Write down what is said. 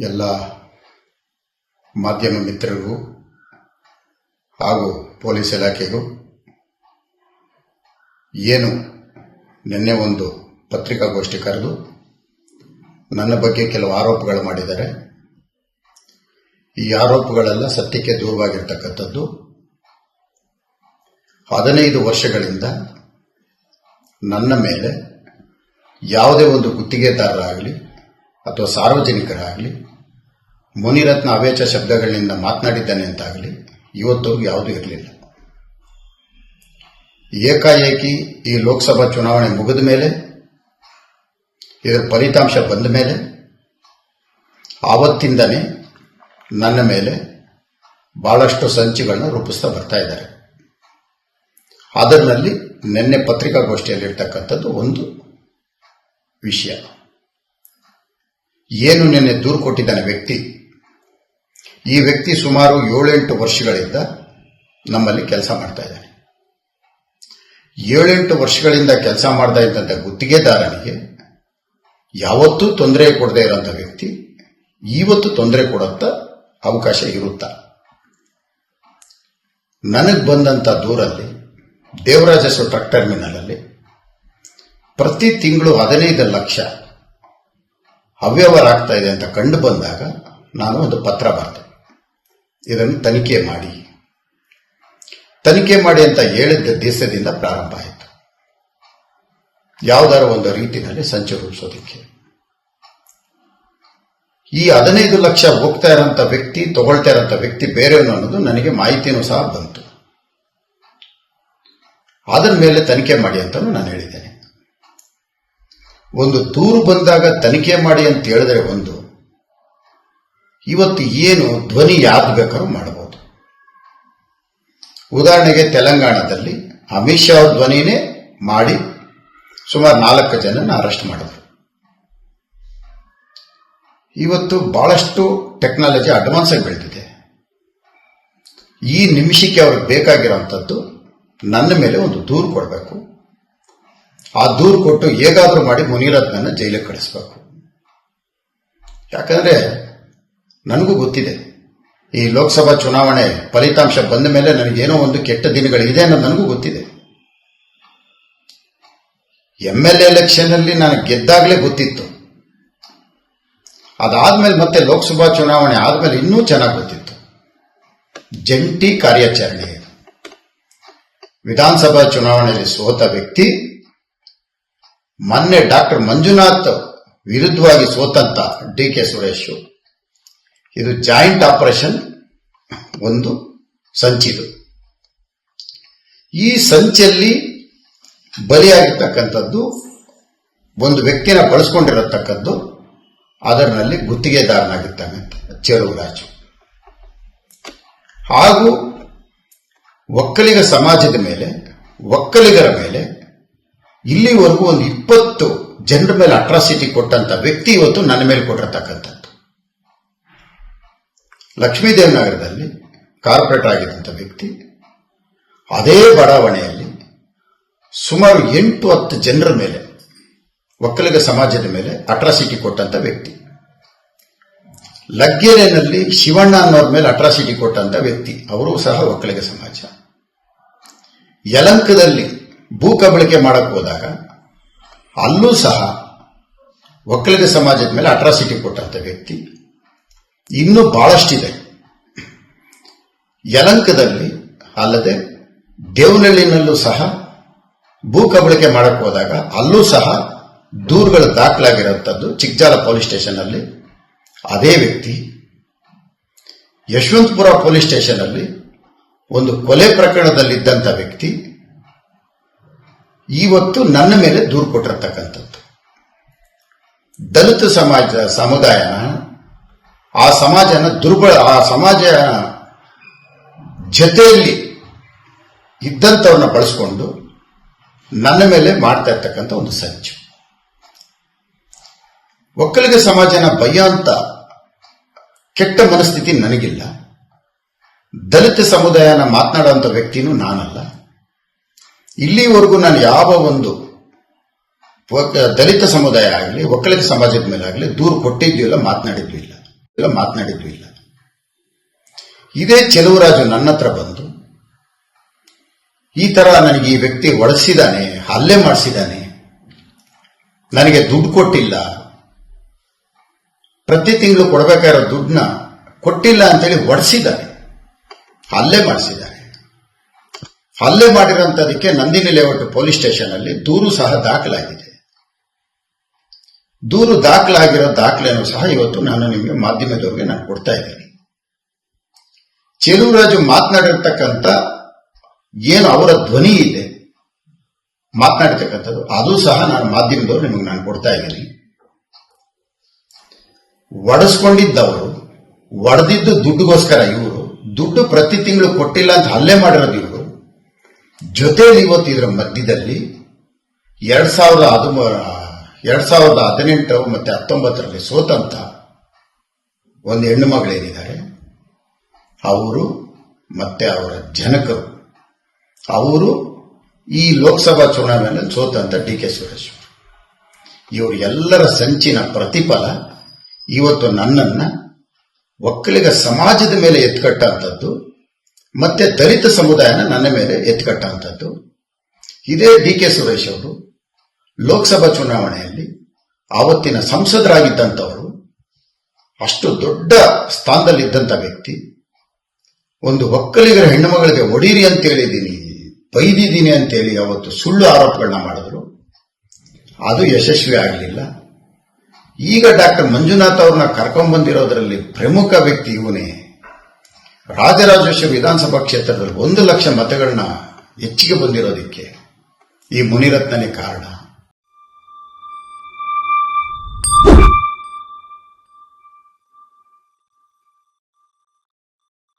ಎಲ್ಲ ಮಾಧ್ಯಮ ಮಿತ್ರರಿಗೂ ಹಾಗೂ ಪೊಲೀಸ್ ಇಲಾಖೆಗೂ ಏನು ನಿನ್ನೆ ಒಂದು ಪತ್ರಿಕಾಗೋಷ್ಠಿ ಕರೆದು ನನ್ನ ಬಗ್ಗೆ ಕೆಲವು ಆರೋಪಗಳು ಮಾಡಿದ್ದಾರೆ. ಈ ಆರೋಪಗಳೆಲ್ಲ ಸತ್ಯಕ್ಕೆ ದೂರವಾಗಿರ್ತಕ್ಕಂಥದ್ದು. ಹದಿನೈದು ವರ್ಷಗಳಿಂದ ನನ್ನ ಮೇಲೆ ಯಾವುದೇ ಒಂದು ಗುತ್ತಿಗೆದಾರರಾಗಲಿ ಅಥವಾ ಸಾರ್ವಜನಿಕರಾಗಲಿ, ಮುನಿರತ್ನ ಅವೇಚ ಶಬ್ದಗಳಿಂದ ಮಾತನಾಡಿದ್ದಾನೆ ಅಂತಾಗಲಿ ಇವತ್ತವರೆಗೂ ಯಾವುದೂ ಇರಲಿಲ್ಲ. ಏಕಾಏಕಿ ಈ ಲೋಕಸಭಾ ಚುನಾವಣೆ ಮುಗಿದ ಮೇಲೆ, ಇದರ ಫಲಿತಾಂಶ ಬಂದ ಮೇಲೆ ಆವತ್ತಿಂದನೇ ನನ್ನ ಮೇಲೆ ಬಹಳಷ್ಟು ಸಂಚಿಗಳನ್ನ ರೂಪಿಸ್ತಾ ಬರ್ತಾ ಇದ್ದಾರೆ. ಅದರಲ್ಲಿ ನಿನ್ನೆ ಪತ್ರಿಕಾಗೋಷ್ಠಿಯಲ್ಲಿರ್ತಕ್ಕಂಥದ್ದು ಒಂದು ವಿಷಯ. ಏನು ನಿನ್ನೆ ದೂರು ಕೊಟ್ಟಿದ್ದಾನೆ ವ್ಯಕ್ತಿ? ಈ ವ್ಯಕ್ತಿ ಸುಮಾರು ಏಳೆಂಟು ವರ್ಷಗಳಿಂದ ನಮ್ಮಲ್ಲಿ ಕೆಲಸ ಮಾಡ್ತಾ ಇದ್ದಾನೆ. ಏಳೆಂಟು ವರ್ಷಗಳಿಂದ ಕೆಲಸ ಮಾಡ್ತಾ ಇದ್ದಂಥ ಗುತ್ತಿಗೆದಾರನಿಗೆ ಯಾವತ್ತೂ ತೊಂದರೆ ಕೊಡದೇ ಇರೋಂಥ ವ್ಯಕ್ತಿ ಇವತ್ತು ತೊಂದರೆ ಕೊಡುತ್ತ ಅವಕಾಶ ಇರುತ್ತಾ. ನನಗೆ ಬಂದಂಥ ದೂರಲ್ಲಿ ದೇವರಾಜಸ್ವ ಟ್ರಕ್ ಟರ್ಮಿನಲ್ ಅಲ್ಲಿ ಪ್ರತಿ ತಿಂಗಳು ಹದಿನೈದು ಲಕ್ಷ ಅವ್ಯವಹಾರ ಆಗ್ತಾ ಇದೆ ಅಂತ ಕಂಡು ಬಂದಾಗ ನಾನು ಒಂದು ಪತ್ರ ಬರೆದೆ. ಇದನ್ನು ತನಿಖೆ ಮಾಡಿ. ತನಿಖೆ ಮಾಡಿ ಅಂತ ಹೇಳಿದ್ದ ದೇಶದಿಂದ ಪ್ರಾರಂಭ ಆಯಿತು. ಯಾವುದಾದ್ರು ಒಂದು ರೀತಿಯಲ್ಲಿ ಸಂಚು ರೂಪಿಸೋದಕ್ಕೆ. ಈ ಹದಿನೈದು ಲಕ್ಷ ಹೋಗ್ತಾ ಇರೋಂಥ ವ್ಯಕ್ತಿ, ತಗೊಳ್ತಾ ಇರೋಂಥ ವ್ಯಕ್ತಿ ಬೇರೆಯವನು ಅನ್ನೋದು ನನಗೆ ಮಾಹಿತಿಯೂ ಸಹ ಬಂತು. ಅದರ ಮೇಲೆ ತನಿಖೆ ಮಾಡಿ ಅಂತಲೂ ನಾನು ಹೇಳಿದ್ದೇನೆ. ಒಂದು ದೂರು ಬಂದಾಗ ತನಿಖೆ ಮಾಡಿ ಅಂತ ಹೇಳಿದ್ರೆ ಒಂದು. ಇವತ್ತು ಏನು ಧ್ವನಿ ಯಾವ್ದು ಬೇಕಾದ್ರೂ ಮಾಡಬಹುದು ಉದಾಹರಣೆಗೆ ತೆಲಂಗಾಣದಲ್ಲಿ ಅಮಿತ್ ಶಾ ಧ್ವನಿನೇ ಮಾಡಿ ಸುಮಾರು ನಾಲ್ಕು ಜನನ ಅರೆಸ್ಟ್ ಮಾಡಿದ್ರು. ಇವತ್ತು ಬಹಳಷ್ಟು ಟೆಕ್ನಾಲಜಿ ಅಡ್ವಾನ್ಸ್ ಆಗಿ ಬೆಳೆದಿದೆ ಈ ನಿಮಿಷಕ್ಕೆ ಅವ್ರಿಗೆ ಬೇಕಾಗಿರೋಂಥದ್ದು ನನ್ನ ಮೇಲೆ ಒಂದು ದೂರು ಕೊಡಬೇಕು. ಆ ದೂರು ಕೊಟ್ಟು ಹೇಗಾದ್ರೂ ಮಾಡಿ ಮುನಿರತ್ನನ್ನ ಜೈಲಿಗೆ ಕಳಿಸ್ಬೇಕು. ಯಾಕಂದ್ರೆ ನನಗೂ ಗೊತ್ತಿದೆ, ಈ ಲೋಕಸಭಾ ಚುನಾವಣೆ ಫಲಿತಾಂಶ ಬಂದ ಮೇಲೆ ನನಗೇನೋ ಒಂದು ಕೆಟ್ಟ ದಿನಗಳಿದೆ ಅನ್ನೋದು ನನಗೂ ಗೊತ್ತಿದೆ. ಎಂ ಎಲ್ ಎಲೆಕ್ಷನ್ ಅಲ್ಲಿ ನಾನು ಗೆದ್ದಾಗಲೇ ಗೊತ್ತಿತ್ತು. ಅದಾದ್ಮೇಲೆ ಮತ್ತೆ ಲೋಕಸಭಾ ಚುನಾವಣೆ ಆದ್ಮೇಲೆ ಇನ್ನೂ ಚೆನ್ನಾಗಿ ಗೊತ್ತಿತ್ತು. ಜಂಟಿ ಕಾರ್ಯಾಚರಣೆ ವಿಧಾನಸಭಾ ಚುನಾವಣೆಯಲ್ಲಿ ಸೋತ ವ್ಯಕ್ತಿ ಮೊನ್ನೆ ಡಾಕ್ಟರ್ ಮಂಜುನಾಥ್ ವಿರುದ್ಧವಾಗಿ ಸೋತಂತ ಡಿ ಕೆ ಸುರೇಶ್. ಇದು ಜಾಯಿಂಟ್ ಆಪರೇಷನ್ ಒಂದು ಸಂಚಿದು. ಈ ಸಂಚಲ್ಲಿ ಬಲಿಯಾಗಿರ್ತಕ್ಕಂಥದ್ದು ಒಂದು ವ್ಯಕ್ತಿನ ಬಳಸ್ಕೊಂಡಿರತಕ್ಕದ್ದು ಅದರಲ್ಲಿ ಗುತ್ತಿಗೆದಾರನಾಗಿರ್ತಾನೆ ಚೆಲುವರಾಜು ಹಾಗೂ ಒಕ್ಕಲಿಗ ಸಮಾಜದ ಮೇಲೆ, ಒಕ್ಕಲಿಗರ ಮೇಲೆ ಇಲ್ಲಿವರೆಗೂ ಒಂದು ಇಪ್ಪತ್ತು ಜನರ ಮೇಲೆ ಅಟ್ರಾಸಿಟಿ ಕೊಟ್ಟಂತ ವ್ಯಕ್ತಿ ಇವತ್ತು ನನ್ನ ಮೇಲೆ ಕೊಟ್ಟಿರತಕ್ಕಂಥದ್ದು. ಲಕ್ಷ್ಮೀದೇವ್ ನಗರದಲ್ಲಿ ಕಾರ್ಪೊರೇಟರ್ ಆಗಿದ್ದಂಥ ವ್ಯಕ್ತಿ, ಅದೇ ಬಡಾವಣೆಯಲ್ಲಿ ಸುಮಾರು ಎಂಟು ಹತ್ತು ಜನರ ಮೇಲೆ, ಒಕ್ಕಲಿಗ ಸಮಾಜದ ಮೇಲೆ ಅಟ್ರಾಸಿಟಿ ಕೊಟ್ಟಂತ ವ್ಯಕ್ತಿ. ಲಗ್ಗೆರೆನಲ್ಲಿ ಶಿವಣ್ಣ ಅನ್ನೋರ ಮೇಲೆ ಅಟ್ರಾಸಿಟಿ ಕೊಟ್ಟಂತ ವ್ಯಕ್ತಿ. ಅವರು ಸಹ ಒಕ್ಕಲಿಗ ಸಮಾಜ. ಯಲಂಕದಲ್ಲಿ ಭೂ ಕಬಳಿಕೆ ಮಾಡಕ್ ಹೋದಾಗ ಅಲ್ಲೂ ಸಹ ಒಕ್ಕಲಿಗ ಸಮಾಜದ ಮೇಲೆ ಅಟ್ರಾಸಿಟಿ ಕೊಟ್ಟಂತ ವ್ಯಕ್ತಿ ಇನ್ನೂ ಬಹಳಷ್ಟಿದೆ. ಯಲಂಕದಲ್ಲಿ ಅಲ್ಲದೆ ದೇವನಹಳ್ಳಿನಲ್ಲೂ ಸಹ ಭೂ ಕಬಳಿಕೆ ಮಾಡಕ್ ಹೋದಾಗ ಅಲ್ಲೂ ಸಹ ದೂರುಗಳು ದಾಖಲಾಗಿರುವಂಥದ್ದು ಚಿಕ್ಕಜಾಲ ಪೊಲೀಸ್ ಸ್ಟೇಷನ್ ಅಲ್ಲಿ ಅದೇ ವ್ಯಕ್ತಿ ಯಶವಂತಪುರ ಪೊಲೀಸ್ ಸ್ಟೇಷನ್ ಅಲ್ಲಿ ಒಂದು ಕೊಲೆ ಪ್ರಕರಣದಲ್ಲಿದ್ದಂಥ ವ್ಯಕ್ತಿ ಇವತ್ತು ನನ್ನ ಮೇಲೆ ದೂರು ಕೊಟ್ಟಿರ್ತಕ್ಕಂಥದ್ದು. ದಲಿತ ಸಮಾಜ, ಸಮುದಾಯನ ಆ ಸಮಾಜನ ದುರ್ಬಲ, ಆ ಸಮಾಜ ಜತೆಯಲ್ಲಿ ಇದ್ದಂಥವ್ರನ್ನ ಬಳಸ್ಕೊಂಡು ನನ್ನ ಮೇಲೆ ಮಾಡ್ತಾ ಇರ್ತಕ್ಕಂಥ ಒಂದು ಸಂಚು ಒಕ್ಕಲಿಗ ಸಮಾಜನ ಭಯ ಅಂತ ಕೆಟ್ಟ ಮನಸ್ಥಿತಿ ನನಗಿಲ್ಲ. ದಲಿತ ಸಮುದಾಯನ ಮಾತನಾಡುವಂಥ ವ್ಯಕ್ತಿನೂ ನಾನಲ್ಲ. ಇಲ್ಲಿವರೆಗೂ ನಾನು ಯಾವ ಒಂದು ದಲಿತ ಸಮುದಾಯ ಆಗಲಿ, ಒಕ್ಕಲಿಗ ಸಮಾಜದ ಮೇಲೆ ಆಗಲಿ ದೂರು ಕೊಟ್ಟಿದ್ದು ಇಲ್ಲ ಮಾತನಾಡಿದ್ದು ಇಲ್ಲ. ಇಲ್ಲ ಮಾತನಾಡಿದ್ದು ಇಲ್ಲ. ಇದೇ ಚೆಲುವರಾಜು ನನ್ನ ಹತ್ರ ಬಂದು, ಈ ತರ ನನಗೆ ಈ ವ್ಯಕ್ತಿ ಒಡಿಸಿದಾನೆ ಹಲ್ಲೆ ಮಾಡಿಸಿದಾನೆ ನನಗೆ ದುಡ್ಡು ಕೊಟ್ಟಿಲ್ಲ, ಪ್ರತಿ ತಿಂಗಳು ಕೊಡಬೇಕಾಗಿರೋ ದುಡ್ಡನ್ನ ಕೊಟ್ಟಿಲ್ಲ ಅಂತೇಳಿ ಒಡಿಸಿದ್ದಾನೆ ಹಲ್ಲೆ ಮಾಡಿಸಿದ್ದಾನೆ. ಹಲ್ಲೆ ಮಾಡಿರೋಂಥದಕ್ಕೆ ನಂದಿನಿ ಲೇಔಟ್ ಪೊಲೀಸ್ ಸ್ಟೇಷನ್ ಅಲ್ಲಿ ದೂರು ಸಹ ದಾಖಲಾಗಿದೆ. ದೂರು ದಾಖಲಾಗಿರೋ ದಾಖಲೆಯನ್ನು ಸಹ ಇವತ್ತು ನಾನು ನಿಮಗೆ ಮಾಧ್ಯಮದವರಿಗೆ ನಾನು ಕೊಡ್ತಾ ಇದ್ದೀನಿ. ಚೆಲುವರಾಜು ಮಾತನಾಡಿರ್ತಕ್ಕಂಥ ಏನು ಅವರ ಧ್ವನಿ ಇದೆ, ಮಾತನಾಡಿರ್ತಕ್ಕಂಥದ್ದು, ಅದು ಸಹ ನಾನು ಮಾಧ್ಯಮದವರು ನಿಮಗೆ ನಾನು ಕೊಡ್ತಾ ಇದ್ದೀನಿ. ಒಡಿಸ್ಕೊಂಡಿದ್ದವರು, ಒಡೆದಿದ್ದು ದುಡ್ಡುಗೋಸ್ಕರ ಇವರು, ದುಡ್ಡು ಪ್ರತಿ ತಿಂಗಳು ಕೊಟ್ಟಿಲ್ಲ ಅಂತ ಹಲ್ಲೆ ಮಾಡಿರೋದು ಜೊತೆಯಲ್ಲಿ ಇವತ್ತು ಇದರ ಮಧ್ಯದಲ್ಲಿ ಎರಡ್ ಸಾವಿರದ ಹದಿಮ ಎರಡ್ ಸಾವಿರದ ಹದಿನೆಂಟು ಮತ್ತೆ ಹತ್ತೊಂಬತ್ತರಲ್ಲಿ ಸೋತಂತ ಒಂದು ಹೆಣ್ಣು ಮಗಳೇನಿದ್ದಾರೆ. ಅವರು ಮತ್ತೆ ಅವರ ಜನಕರು. ಅವರು ಈ ಲೋಕಸಭಾ ಚುನಾವಣೆಯಲ್ಲಿ ಸೋತಂತ ಡಿ ಕೆ ಸುರೇಶ್ ಇವರು ಎಲ್ಲರ ಸಂಚಿನ ಪ್ರತಿಫಲ ಇವತ್ತು ನನ್ನನ್ನು ಒಕ್ಕಲಿಗ ಸಮಾಜದ ಮೇಲೆ ಎತ್ಕಟ್ಟಂಥದ್ದು ಮತ್ತೆ ದಲಿತ ಸಮುದಾಯನ ನನ್ನ ಮೇಲೆ ಎತ್ಕಟ್ಟಂಥದ್ದು. ಇದೇ ಡಿ ಕೆ ಸುರೇಶ್ ಅವರು ಲೋಕಸಭಾ ಚುನಾವಣೆಯಲ್ಲಿ ಆವತ್ತಿನ ಸಂಸದರಾಗಿದ್ದಂಥವರು, ಅಷ್ಟು ದೊಡ್ಡ ಸ್ಥಾನದಲ್ಲಿದ್ದಂಥ ವ್ಯಕ್ತಿ, ಒಂದು ಒಕ್ಕಲಿಗರ ಹೆಣ್ಣುಮಗಳಿಗೆ ಒಡೀರಿ ಅಂತ ಹೇಳಿದ್ದೀನಿ ಬೈದಿದ್ದೀನಿ ಅಂತೇಳಿ ಅವತ್ತು ಸುಳ್ಳು ಆರೋಪಗಳನ್ನ ಮಾಡಿದ್ರು. ಅದು ಯಶಸ್ವಿ ಆಗಲಿಲ್ಲ. ಈಗ ಡಾಕ್ಟರ್ ಮಂಜುನಾಥ್ ಅವ್ರನ್ನ ಕರ್ಕೊಂಡ್ಬಂದಿರೋದ್ರಲ್ಲಿ ಪ್ರಮುಖ ವ್ಯಕ್ತಿ ಇವನೇ. ರಾಜರಾಜೇಶ್ವರಿ ವಿಧಾನಸಭಾ ಕ್ಷೇತ್ರದಲ್ಲಿ ಒಂದು ಲಕ್ಷ ಮತಗಳನ್ನ ಹೆಚ್ಚಿಗೆ ಬಂದಿರೋದಕ್ಕೆ ಈ ಮುನಿರತ್ನನೇ ಕಾರಣ.